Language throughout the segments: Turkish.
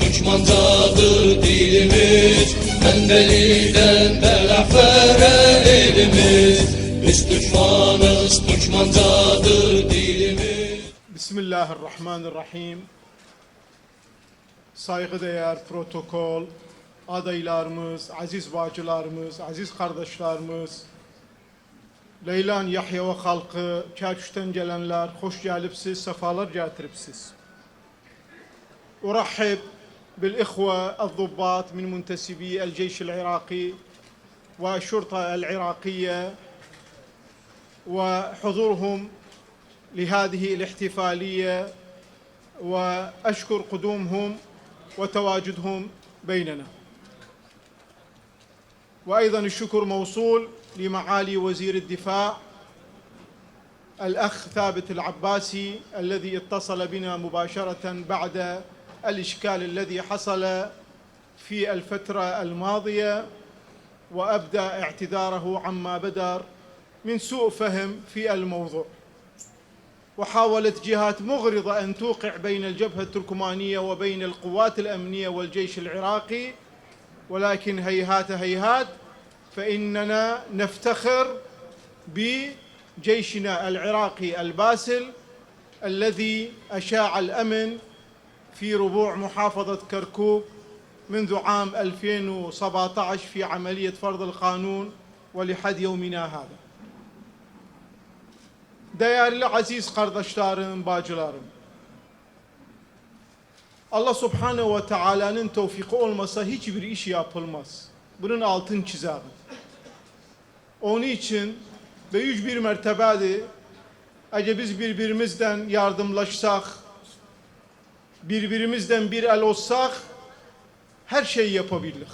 düşmancadır dilimiz Mendeli'den Belahfer'e elimiz Biz düşmanız düşmancadır dilimiz Bismillahirrahmanirrahim. Saygıdeğer protokol, adaylarımız, aziz bacılarımız, aziz kardeşlerimiz, Leylan Yahya ve halkı, Çerçüş'ten gelenler, hoş gelipsiz, sefalar getiripsiz. أرحب بالإخوة الضباط من منتسبي الجيش العراقي والشرطة العراقية وحضورهم لهذه الاحتفالية وأشكر قدومهم وتواجدهم بيننا. وأيضا الشكر موصول لمعالي وزير الدفاع الأخ ثابت العباسي الذي اتصل بنا مباشرة بعد الإشكال الذي حصل في الفترة الماضية وأبدى اعتذاره عما بدر من سوء فهم في الموضوع. وحاولت جهات مغرضة أن توقع بين الجبهة التركمانية وبين القوات الأمنية والجيش العراقي ولكن هيهات هيهات فإننا نفتخر بجيشنا العراقي الباسل الذي أشاع الأمن في ربوع محافظة كركوك منذ عام 2017 في عملية فرض القانون ولحد يومنا هذا Değerli aziz kardeşlerim, bacılarım. Allah Subhanahu ve Taala'nın tevfiki olmasa hiçbir iş yapılmaz. Bunun altın çizerim. Onun için büyük bir mertebedir. Eğer biz birbirimizden yardımlaşsak, birbirimizden bir el olsak, her şeyi yapabilirik.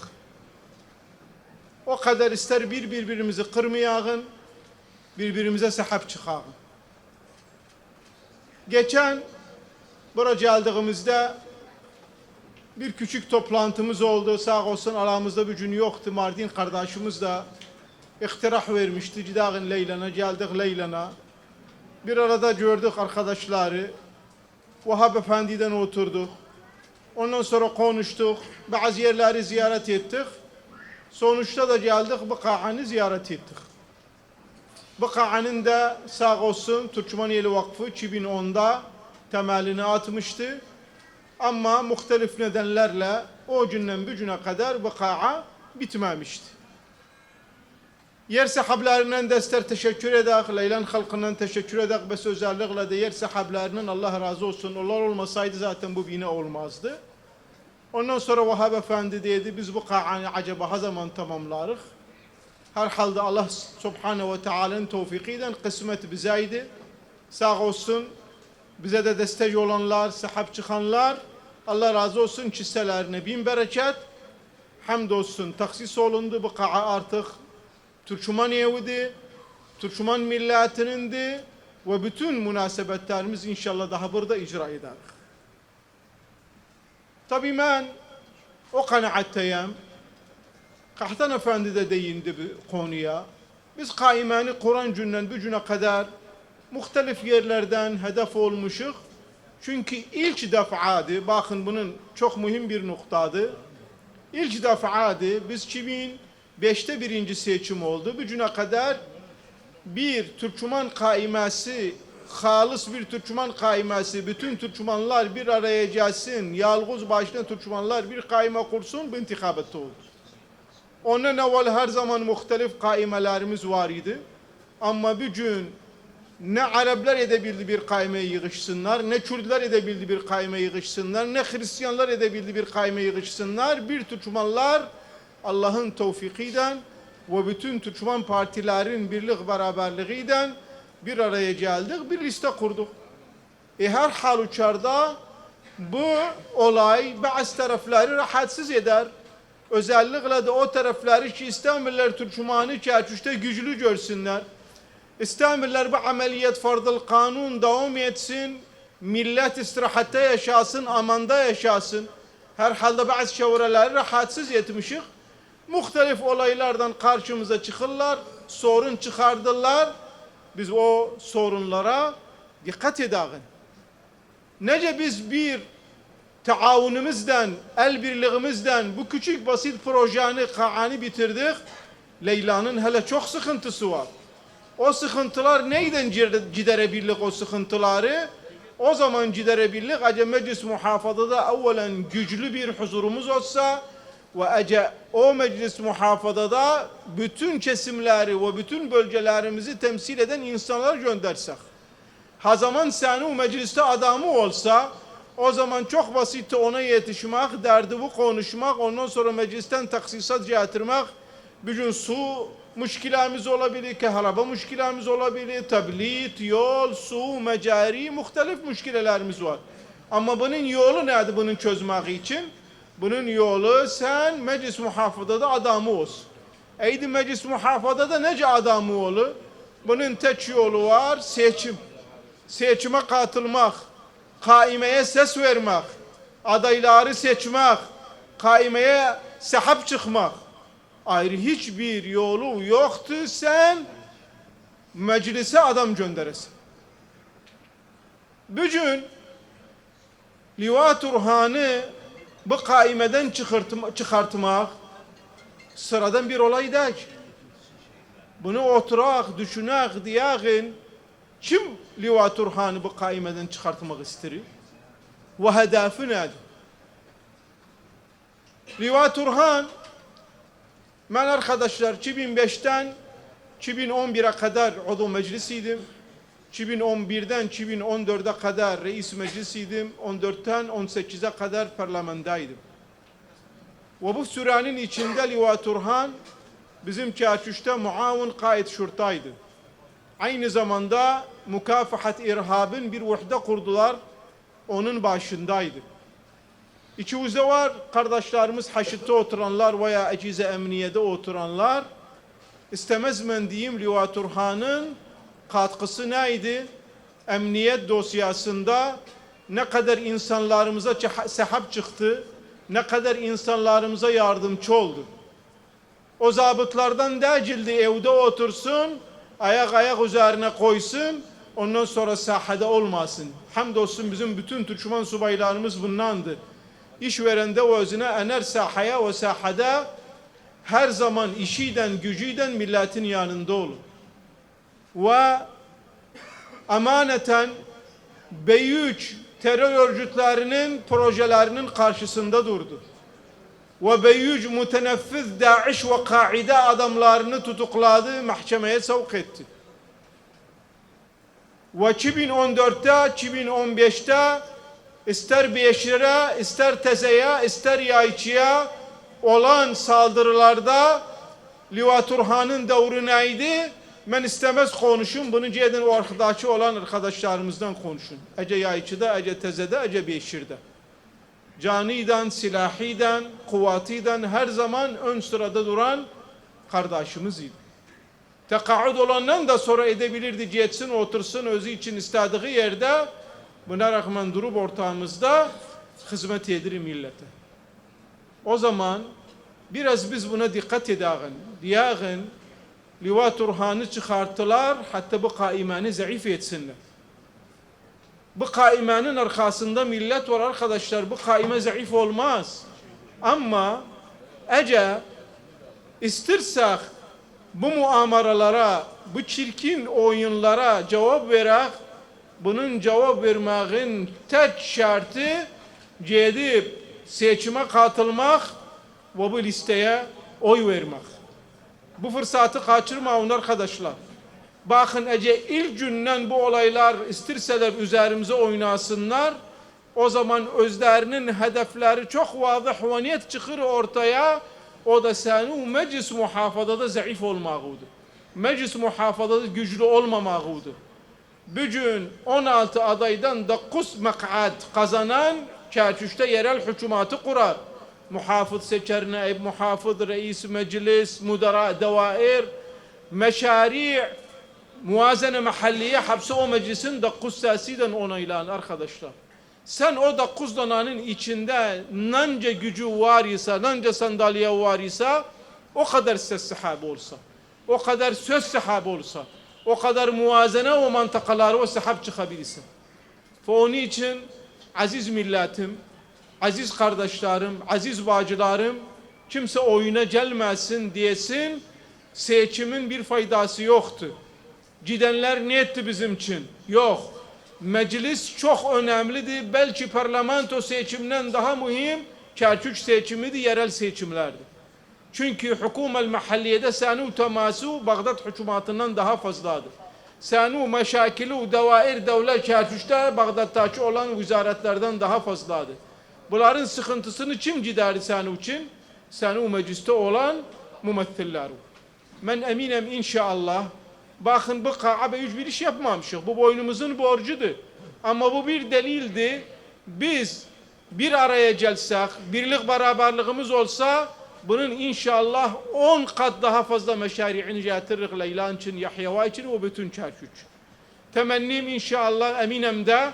O kadar ister bir birbirimizi kırmayalım, birbirimize sahip çıkalım. Geçen buraya geldiğimizde bir küçük toplantımız oldu. Sağ olsun aramızda bir gün yoktu. Mardin kardeşimiz de iktirah vermişti. Cidağın Leylan'a geldik Leylan'a. Bir arada gördük arkadaşları. Vahab Efendi'den oturduk. Ondan sonra konuştuk. Bazı yerleri ziyaret ettik. Sonuçta da geldik Bıka'anı ziyaret ettik. Bıka'nın da sağ olsun Türkmeniyeli Vakfı 2010'da temelini atmıştı. Ama muhtelif nedenlerle o günden bu güne kadar Bıka'a bitmemişti. Yer sahablerinden dester teşekkür edek, Leylan halkından teşekkür edek ve özellikle de yer sahablerinin Allah razı olsun. Onlar olmasaydı zaten bu bina olmazdı. Ondan sonra Vahab Efendi dedi biz bu ka'anı acaba ha zaman tamamlarız. Herhalde Allah Subhanahu ve Teala'nın tevfikiyle kısmet bizeydi. Sağ olsun bize de destek olanlar, sahip çıkanlar Allah razı olsun çiselerine bin bereket. Hamdolsun taksis olundu bu ka'a artık Türkmeniye'di, Türkmen milletinin ve bütün münasebetlerimiz inşallah daha burada icra ederiz. Tabii ben o kanaatteyim. Kahtan Efendi de değindi bu konuya. Biz kaimeni Kur'an cünden bu güne kadar muhtelif yerlerden hedef olmuşuz. Çünkü ilk defadı, bakın bunun çok mühim bir noktadı. İlk defadı biz 2005'te birinci seçim oldu. Bu güne kadar bir Türkmen kaimesi, halis bir Türkmen kaimesi, bütün Türkmenler bir araya gelsin, yalğız başına Türkmenler bir kaime kursun, bu intikabatta oldu. Ondan evvel her zaman muhtelif kaimelerimiz var idi. Ama bugün ne Araplar edebildi bir kaime yığışsınlar, ne Kürtler edebildi bir kaime yığışsınlar, ne Hristiyanlar edebildi bir kaime yığışsınlar. Bir Türkmenler Allah'ın tevfikiyle ve bütün Türkmen partilerin birlik beraberliğiyle bir araya geldik, bir liste kurduk. E her halükarda bu olay bazı tarafları rahatsız eder. Özellikle de o tarafları ki İstanbullular Türkmen'i Kerkük'te güçlü görsünler. İstanbullular bu ameliyat fardıl kanun devam etsin. Millet istirahatte yaşasın, amanda yaşasın. Herhalde bazı çevreleri rahatsız etmişik. Muhtelif olaylardan karşımıza çıkırlar, sorun çıkardılar. Biz o sorunlara dikkat edelim. Nece biz bir taavunumuzdan, el birliğimizden bu küçük basit projeni, kaani bitirdik. Leyla'nın hele çok sıkıntısı var. O sıkıntılar neyden gide- giderebildik o sıkıntıları? O zaman giderebildik. Ece meclis muhafazada evvelen güçlü bir huzurumuz olsa ve ece o meclis muhafazada bütün kesimleri ve bütün bölgelerimizi temsil eden insanlar göndersek. Ha zaman sen o mecliste adamı olsa o zaman çok basitti ona yetişmek, derdi bu konuşmak, ondan sonra meclisten taksisat getirmek. Bugün su müşkilamiz olabilir, kehraba müşkilamiz olabilir, tablit, yol, su, mecari, muhtelif müşkilelerimiz var. Ama bunun yolu nerede bunun çözmek için? Bunun yolu sen meclis muhafazada adamı olsun. Eydi meclis muhafazada nece adamı olur? Bunun tek yolu var seçim. Seçime katılmak, kaimeye ses vermek, adayları seçmek, kaimeye sahip çıkmak. Ayrı hiçbir yolu yoktu sen meclise adam gönderesin. Bugün Liva Turhan'ı bu kaimeden çıkartma, çıkartmak sıradan bir olay değil. Bunu oturak, düşünek, diyagın kim Liva Turhan'ı bu kaimeden çıkartmak ister? Ve hedefi nedir? Liva Turhan ben arkadaşlar 2005'ten 2011'e kadar odu meclisiydim. 2011'den 2014'e kadar reis meclisiydim. 14'ten 18'e kadar parlamentaydım. Ve bu sürenin içinde Liva Turhan bizim Çarşüş'te muavin kaid şurtaydı. Aynı zamanda mukafahat irhabın bir vahde kurdular. Onun başındaydı. İçimizde var kardeşlerimiz haşitte oturanlar veya ecize emniyede oturanlar. İstemez ben diyeyim Liva Turhan'ın katkısı neydi? Emniyet dosyasında ne kadar insanlarımıza sahip çıktı, ne kadar insanlarımıza yardımcı oldu. O zabıtlardan değildi evde otursun, ayak ayak üzerine koysun, ondan sonra sahada olmasın. Hamdolsun bizim bütün Türkmen subaylarımız bundandı. İşverende özüne ener sahaya ve sahada her zaman işiden gücüden milletin yanında olur. Ve amaneten büyük terör örgütlerinin projelerinin karşısında durdu. Ve büyük müteneffiz Daesh ve Kaide adamlarını tutukladı, mahkemeye sevk etti. Ve 2014'te, 2015'te ister Beşir'e, ister Teze'ye, ister Yayçı'ya olan saldırılarda Liva Turhan'ın devri neydi? Ben istemez konuşun. Bunu cedin o arkadaşı olan arkadaşlarımızdan konuşun. Ece Yayçı'da, Ece Teze'de, Ece Beşir'de. Caniden, silahiden, kuvvatiyle her zaman ön sırada duran kardeşimizdi. Tekaud olandan da sonra edebilirdi, cetsin, otursun, özü için istediği yerde buna rağmen durup ortağımızda hizmet edir millete. O zaman biraz biz buna dikkat edelim. Diyelim, Liva Turhan'ı çıkarttılar, hatta bu kaimanı zayıf etsinler. Bu kaimenin arkasında millet var arkadaşlar. Bu kaime zayıf olmaz. Ama ece istirsek bu muamaralara, bu çirkin oyunlara cevap verek, bunun cevap vermeğin tek şartı gidip seçime katılmak ve bu listeye oy vermek. Bu fırsatı kaçırmayın arkadaşlar. Bakın Ece ilk günden bu olaylar istirseler üzerimize oynasınlar. O zaman özlerinin hedefleri çok vazih ve net çıkır ortaya. O da senin meclis muhafazada zayıf olmağıdır. Meclis muhafazada güçlü olmamağıdır. Bugün 16 adaydan 9 mek'ad kazanan Çerçüş'te yerel hükümetı kurar. Muhafız seçer, naib muhafız, reis meclis, mudara, devair, meşari, muvazene mahalliye hapse o meclisin 9 sesiden onaylanan arkadaşlar. Sen o 9 dananın içinde nanca gücü var ise, nanca sandalye var ise o kadar ses sahibi olsa, o kadar söz sahibi olsa, o kadar muvazene o mantakaları o sahip çıkabilirsin. Onun için aziz milletim aziz kardeşlerim, aziz bacılarım, kimse oyuna gelmesin diyesin, seçimin bir faydası yoktu. Gidenler ne etti bizim için? Yok. Meclis çok önemliydi. Belki parlamento seçiminden daha mühim Kerkük seçimiydi, yerel seçimlerdi. Çünkü hükümel mahalliyede sanu temasu Bağdat hükümatından daha fazladır. Sanu meşakili devair devlet Kerkük'te Bağdat'taki olan vizaretlerden daha fazladır. Bunların sıkıntısını kim giderdi Sanu için? Sanu mecliste olan mümethiller. Ben eminim inşallah bakın bu Kabe hiçbir iş yapmamışız. Bu boynumuzun borcudur. Ama bu bir delildi. Biz bir araya gelsek, birlik beraberliğimiz olsa bunun inşallah 10 kat daha fazla meşari'ini getiririk Leylan için, Yahya için ve bütün Kerkük. Temennim inşallah eminim de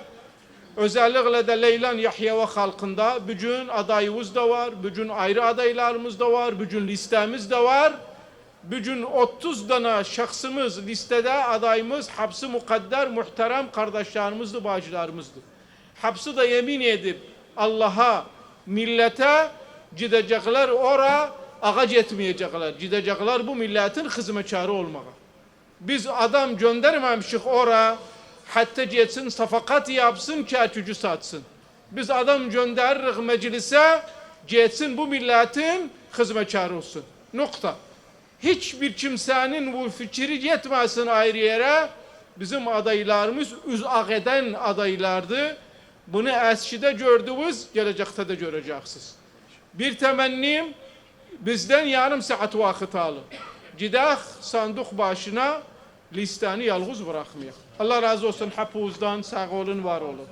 özellikle de Leylan Yahya ve halkında bugün adayımız da var, bugün ayrı adaylarımız da var, bugün listemiz de var. Bugün 30 tane şahsımız listede adayımız hapsi mukadder muhterem kardeşlerimizdi, bacılarımızdı. Hapsi de yemin edip Allah'a, millete gidecekler ora ağaç etmeyecekler. Gidecekler bu milletin hizmetkarı olmaya. Biz adam göndermemişik ora hatta geçsin safakat yapsın kerkücü satsın. Biz adam gönderirik meclise geçsin bu milletin hizmetkarı olsun. Nokta. Hiçbir kimsenin bu fikri yetmesin ayrı yere. Bizim adaylarımız üzak eden adaylardı. Bunu eskide gördünüz, gelecekte de göreceksiniz. Bir temennim bizden yarım saat vakit alın. Gidah sandık başına listeni yalnız bırakmayın. Allah razı olsun hepinizden sağ olun, var olun.